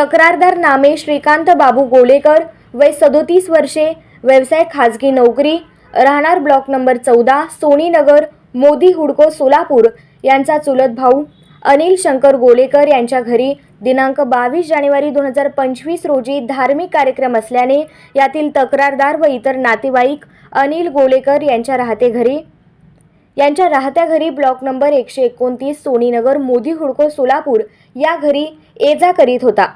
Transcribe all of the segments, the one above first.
तक्रारदार नामे श्रीकांत बाबू गोलेकर वय सदोतीस वर्षे व्यवसाय खाजगी नोकरी राहणार ब्लॉक नंबर चौदा सोनीनगर मोदी हुडको सोलापूर यांचा चुलत भाऊ अनिल शंकर गोलेकर यांच्या घरी दिनांक बावीस जानेवारी दोन हजार पंचवीस रोजी धार्मिक कार्यक्रम असल्याने यातील तक्रारदार व इतर नातेवाईक अनिल गोलेकर यांच्या राहते घरी. यांच्या राहत्या घरी ब्लॉक नंबर एकशे एकोणतीस सोनीनगर मोदी हुडको सोलापूर या घरी ये जा करीत होता.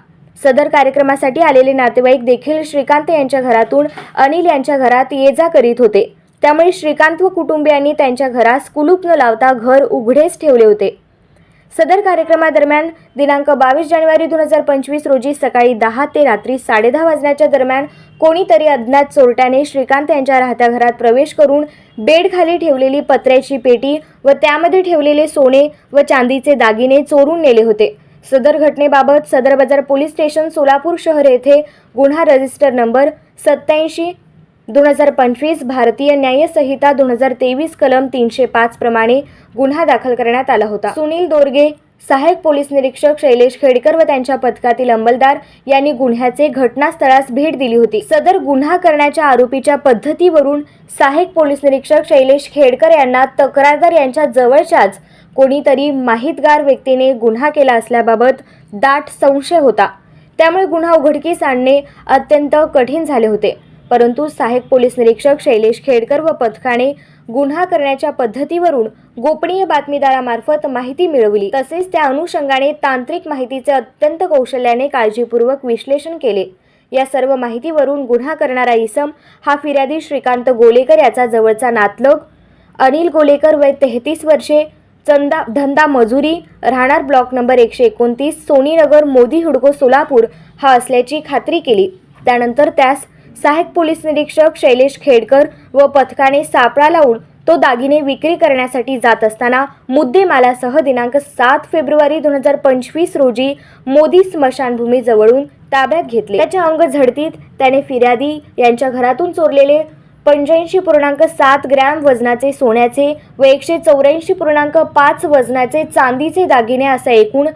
सदर कार्यक्रमासाठी आलेले नातेवाईक देखील श्रीकांत यांच्या घरातून अनिल यांच्या घरात ये जा करीत होते. त्यामुळे श्रीकांत व कुटुंबियांनी त्यांच्या घरास कुलूप न लावता घर उघडेच ठेवले होते. सदर कार्यक्रमादरम्यान दिनांक बावीस जानेवारी दोन हजार पंचवीस रोजी सकाळी दहा ते रात्री साडेदहा वाजण्याच्या दरम्यान कोणीतरी अज्ञात चोरट्याने श्रीकांत यांच्या राहत्या घरात प्रवेश करून बेडखाली ठेवलेली पत्र्याची पेटी व त्यामध्ये ठेवलेले सोने व चांदीचे दागिने चोरून नेले होते. सदर घटनेबाबत सदर बाजार पोलीस स्टेशन सोलापूर शहर येथे गुन्हा रजिस्टर नंबर सत्याऐंशी दोन हजार पंचवीस भारतीय न्यायसंहिता दोन हजार तेवीस कलम तीनशे पाच प्रमाणे गुन्हा दाखल करण्यात आला होता. सुनील दोरगे सहाय्यक पोलीस निरीक्षक शैलेश खेडकर व त्यांच्या पथकातील अंमलदार यांनी गुन्ह्याचे घटनास्थळास भेट दिली होती. सदर गुन्हा करण्याच्या आरोपीच्या पद्धतीवरून सहाय्यक पोलीस निरीक्षक शैलेश खेडकर यांना तक्रारदार यांच्या जवळच्याच कोणीतरी माहितगार व्यक्तीने गुन्हा केला असल्याबाबत दाट संशय होता. त्यामुळे गुन्हा उघडकीस आणणे अत्यंत कठीण झाले होते. परंतु सहाय्यक पोलीस निरीक्षक शैलेश खेडकर व पथकाने गुन्हा करण्याच्या पद्धतीवरून गोपनीय बातमीदारामार्फत माहिती मिळवली. तसेच त्या अनुषंगाने तांत्रिक माहितीचे अत्यंत कौशल्याने काळजीपूर्वक विश्लेषण केले. या सर्व माहितीवरून गुन्हा करणारा इसम हा फिर्यादी श्रीकांत गोलेकर याचा जवळचा नातलग अनिल गोलेकर वय तेहतीस वर्षे चंदा धंदा मजुरी राहणार ब्लॉक नंबर एकशे एकोणतीस सोनीनगर मोदी हुडको सोलापूर हा असल्याची खात्री केली. त्यानंतर त्यास सहायक पोलीस निरीक्षक शैलेश खेडकर व पथकाने सापळा लावून तो दागिने विक्री करण्यासाठी जात असताना मुद्देमालासह दिनांक सात फेब्रुवारी दोन हजार पंचवीस रोजी मोदी स्मशानभूमीजवळून ताब्यात घेतले. त्याच्या अंग झडतीत त्याने फिर्यादी यांच्या घरातून चोरलेले पंच्याऐंशी पूर्णांक सात ग्रॅम वजनाचे सोन्याचे व एकशे चौऱ्याऐंशी पूर्णांक पाच वजनाचे चांदीचे दागिने असा एकूण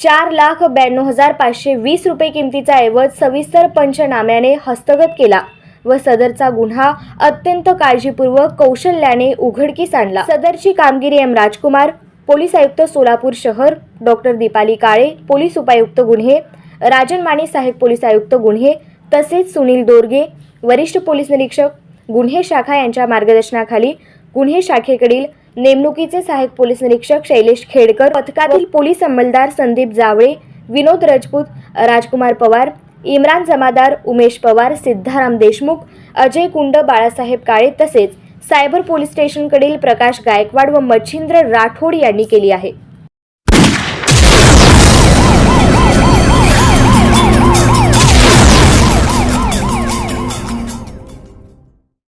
चार लाख ब्याण्णव हजार पाचशे वीस रुपये किमतीचा ऐवज सविस्तर पंचनाम्याने हस्तगत केला व सदरचा गुन्हा अत्यंत काळजीपूर्वक कौशल्याने उघडकीस आणला. सदरची कामगिरी एम राजकुमार पोलीस आयुक्त सोलापूर शहर डॉक्टर दीपाली काळे पोलीस उपायुक्त गुन्हे राजन माने साहेब पोलीस आयुक्त गुन्हे तसेच सुनील दोरगे वरिष्ठ पोलीस निरीक्षक गुन्हे शाखा यांच्या मार्गदर्शनाखाली गुन्हे शाखेकडील नेमणुकीचे सहाय्यक पोलीस निरीक्षक शैलेश खेडकर पथकातील पोलीस अंमलदार संदीप जावळे विनोद राजपूत राजकुमार पवार इम्रान जमादार उमेश पवार सिद्धाराम देशमुख अजय कुंड बाळासाहेब काळे तसेच सायबर पोलीस स्टेशनकडील प्रकाश गायकवाड व मच्छिंद्र राठोड यांनी केली आहे.